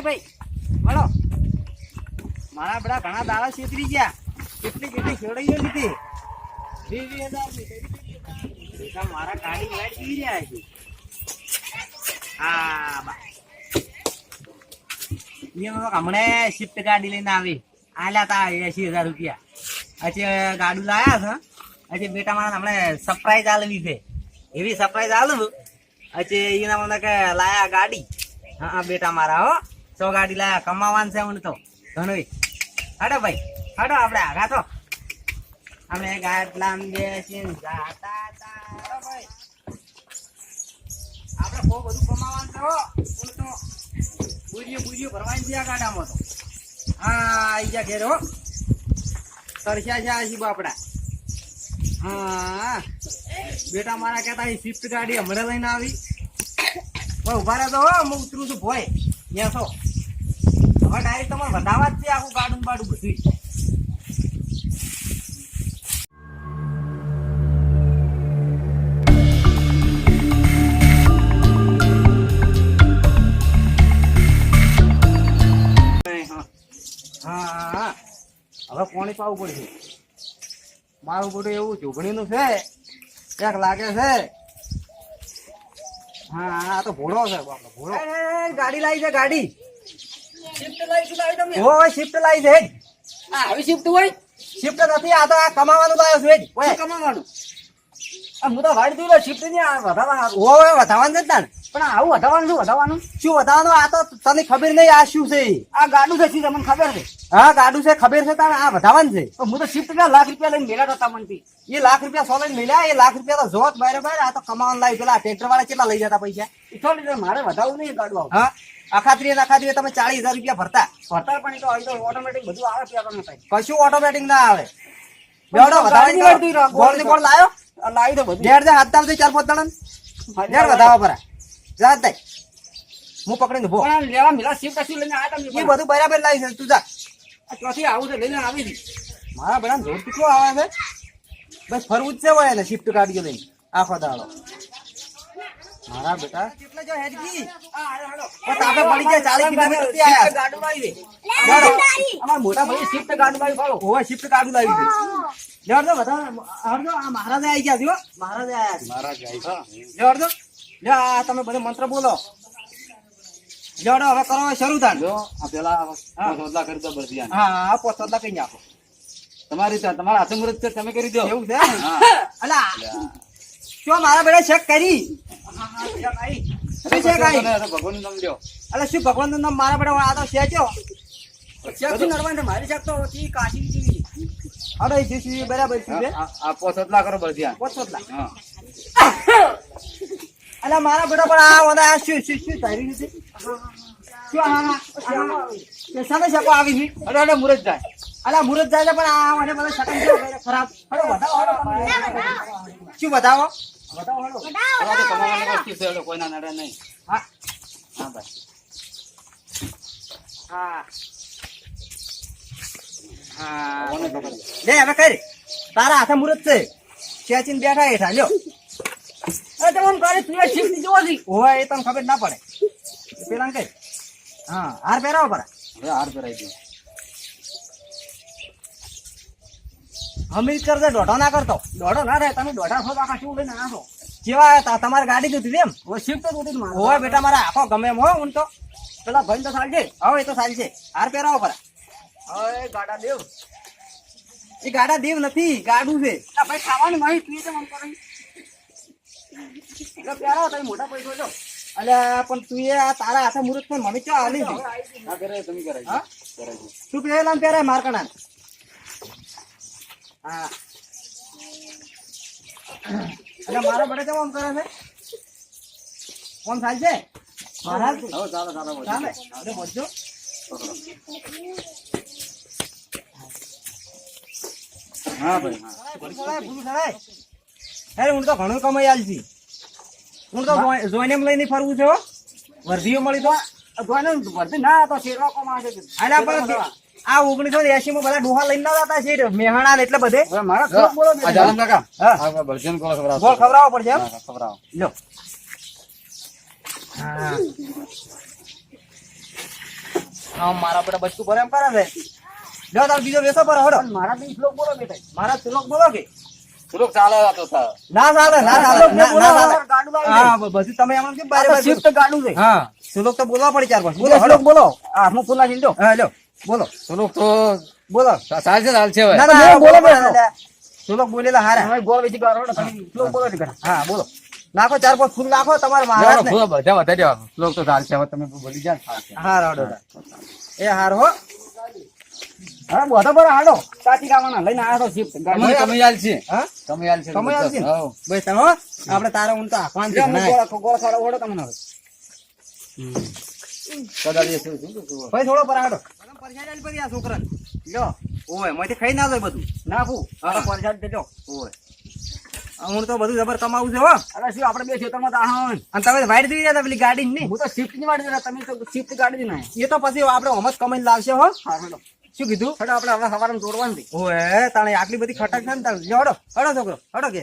ભાઈ, વળો. મારા બધા ઘણા દાડા છેતરી ગયા. કેટલી કેટલી ખેડાઈઓ લીધી. મારા ગાડી વાઈટ પી રહ્યા છે. હા, બા. હમણે શિફ્ટ ગાડી લઈને આવી. આલ્યા તા એસી હજાર રૂપિયા. આજે ગાડી લાયા છે. આજે બેટા મારા હમણે સરપ્રાઈઝ આલવી છે. એવી સરપ્રાઈઝ આલું આજે એના મને કે લાયા ગાડી. હા, બેટા મારા, હો. સો ગાડી લાયા, કમાવાનું છે હું તો. ઘણું હાડો ભાઈ, હાડો આપણે આગા તો. અમે ગાટલામાં બેસીને જાતા તા ભાઈ. આપણે બહુ બધું કમાવાનું છે હો. તો બુરીઓ બુરીઓ ભરવાની છે ગાડામાં તો. હા, આઈ ગયા ઘેર હો. તરસ્યા છે આ બાપડા આપડા. હા. બેટા મારા કહેતા અહીં સ્વિફ્ટ ગાડી હમણાં લઈને આવી. ઊભા રહે તો હું ઉતરું છું ભોય. ત્યાં છો હવે ડાયરેક્ટ તમારે વધારવા જ છે આખું ગાડું બાડું બધું હા હા હવે પાણી પાવું પડશે. મારું બધું એવું ઝૂંપડીનું છે. ક્યાંક લાગે છે. હા હા આ તો ભોળો છે બાપડો ભોળો. ગાડી લાવી છે ગાડી. ઓ શિફ્ટ લાવી છે હા હવે શિફ્ટ હોય? શિફ્ટ નથી આ તો આ કમાવાનું લાવ્યો છું. ઓય. કમાવાનું? આ હું તો વાડી દીધો શિફ્ટની આ વધારવા ઓય, વધારવાનું જ ને. પણ આવું વધારવાનું શું વધારવાનું? શું વધારવાનું? આ તો તને ખબર નહીં આ શું છે? આ ગાડું છે શું? તમને ખબર છે? હા ગાડું છે ખબર છે તાન આ વધારવાનું છે. તો હું તો શિફ્ટ ના લાખ રૂપિયા લઈને મેળા હતા મનથી. એ લાખ રૂપિયા સો લઈને મેળ્યા એ લાખ રૂપિયા તો જોત બારે બાર આ તો કમાવાનું લાવી પેલા ટ્રેક્ટર વાળા કેટલા લઈ જતા પૈસા? લીધે મારે વધારવું નહીં ગાડું હા? અખાત્રી અને અખાત્રી તમે ચાલીસ હજાર રૂપિયા ભરતા. ભરતા પણ તો તો ઓટોમેટિક બધું આવે તમને થાય કશું ઓટોમેટિક ના આવે. બેડો રહો, ગોળ ગોળ લાયો? લાવી દો બધું. જા હાથ તાલ ચાર પાંચ તણ ઘેર વધારવા પરા. જા તાઈ. હું પકડીને ભો લેવા મેલા શિફ્ટ કશું લઈને આવ્યા એ બધું બરાબર લાવી છે તું જા. આ ચોથી આવું છે લઈને આવી દી મારા બધા જોર કેટલો આવે છે? બસ ફરવું જ છે હોય એને શિફ્ટ ગાડીઓ લઈને આખો દાડો. મારા બેટા. કેટલા જો હેડકી. પણ તાપે પડી ગયા ચાલીસ કિલોમીટરથી આયા ગાડું લાવી દે. જાડો. અમારા મોટા ભાઈ શિફ્ટ ગાડું લાવી ફાળો ઓય શિફ્ટ ગાડી લાવી છે લેવડો બધા હરજો આ મહારાજ આવી ગયા છે હો મહારાજે આયા છે. લેવડો લે આ તમે બધે મંત્ર બોલો. લેવડો હવે કરો શરૂ થાય. જો આ પેલા હા. સોદલા કરી દો બળદિયાને. હા હા પોતલા કઈ નાખો. તમારી તમારા હાથે મુહૂર્ત તમે કરી દો. એવું છે? હા. અલા. શું મારા બધા ચેક કરી શું ચેક આવી તમે ભગવાનનું નામ લ્યો. અલા શું ભગવાન નામ મારા બધા આ તો શેકથી નડવાની તો મારી શાક તો હતી કાશી જેવી અરે જે શું બરાબર છે આ- આ પો સોદલા કરો બળદિયાને. પોતલા હા. અલા મારા બેટા પણ આ શું શું શું શું આવી અરે અરે જાય અલા મુરત જાય છે પણ આ મને બધા સકન જો ખરાબ. હડો બતાવો હડો. શું બતાવો? બતાવો હડો બતાવો તો કમાવાની વસ્તુ છે એટલે કોઈના નડે નહીં હા. હા ભાઈ હા હા? લે હવે કરી તારા હાથે મુરત છે. ચેચીન બેઠા હેઠા લ્યો. અરે તમે કરે તું શિફ્ટ જોવા દી ઓય એ તમને ખબર ના પડે. પેલા કઈ? હા હાર પહેરાવો પરા. હાર પહેરાઈ દો. હમીર કરજે દોઢો ના કરતો. દોઢો ના રહે તમે દોઢા સો આખા શું લઈને આવો? જેવા તમારી ગાડી જોતી એમ? શિફ્ટ તો હોય બેટા મારા આખો ગમે એમ હો હું તો. પેલા ભાઈ તો સાંજે હવે એ તો સારી છે હાર પહેરાવો ખરા. હવે ગાડા દેવ. એ ગાડા દેવ નથી ગાડું છે. ભાઈ ખાવાની માહી પીએ છે મન કરે પહેરાવો તમે મોટા પૈસો છો અલ્યા પણ તું એ આ તારા હાથે મુરત પણ મને ચો આલી છે? તમે કરાવી. તું પહેલા પહેરાય માર કણા હા. અલ્યા મારા બડે કેમ આમ કરે છે? ફોન થાય છે? હવે ચાલો ચાલો. ચાલે? અરે બોલજો હા ભાઈ હા. ભૂલું થાય અરે હું તો ઘણું કમાઈ આલજી હું તો જોઈને લઈને ફરવું છે. વર્ધીઓ મળી તો. જોઈને વર્ધી ના તો શેરવા કમાશે આ ઓગણીસો એસી માં બધા ડોહા લઈને ના છે મેહાણા એટલે બધે. મારા બોલો પડશે ખવડાવો. લો. હા. મારા બચ્ચું ભરે એમ કરે છે. જો તાર બીજો બેસો પર હડો. મારા બી શ્લોક બોલો બેટા. મારા શ્લોક બોલો કે? ચાલે તો ના ચાલે ના ચાલે. ના ચાલે. હા બધું તમે એમ કેમ બારે બારે શિફ્ટ ગાડું છે. હા શ્લોક તો બોલવા પડે ચાર પાંચ બોલો બોલો શ્લોક બોલો. હાથમાં ફૂલ જો હા લો. બોલો. સુલોક તો બોલો. ચાલશે ચાલશે છે ના ના બોલો સુલોક બોલેલા હારા? તમે ગોળ વેચી કરો સુલોક બોલો છે હા બોલો. નાખો ચાર પાંચ ફૂલ નાખો તમારે ને ફૂલો બધા વધારી દેવાનું. થોડોક તો છે હવે તમે બોલી જાય ને ચાલશે. હા. રાડો એ હાર હો. હા બધા બરા હાડો કાચી કાવાના લઈને આવ્યો તો શિફ્ટ તમે તમે છે હા? તમે આલશે તમે બધા. છે. હા. ભાઈ તમે હો આપણે તારા ઊંટ તો આખવાન છે. ના. ગોળ ગોળ ખાડો ઓળો તમને હવે. કદાચ એ શું. ભાઈ થોડો પર હાડો પરસાડી પડી આ છોકરાને. લ્યો ઓય મોથી ખાઈ ના જાય બધું. નાખું. હા. હા પરસાદ દેજો ઓય હું તો બધું જબર કમાવું છે હો. અરે શું આપણે બે ખેતરમાં તો આહન. અને તમે વાઈટ દીધી પેલી ગાડી નહીં હું તો શિફ્ટની વાળી દેતા તમે તો શિફ્ટ ગાડી ના એ તો પછી આપણે હોમસ કમાઈને લાવશે હો. શું કીધું? હેડો આપણે હવે સવારે દોડવાનું હતી ઓય તાણે આટલી બધી ખટક છે ને તાણે. હડો હડો છોકરો હડો કે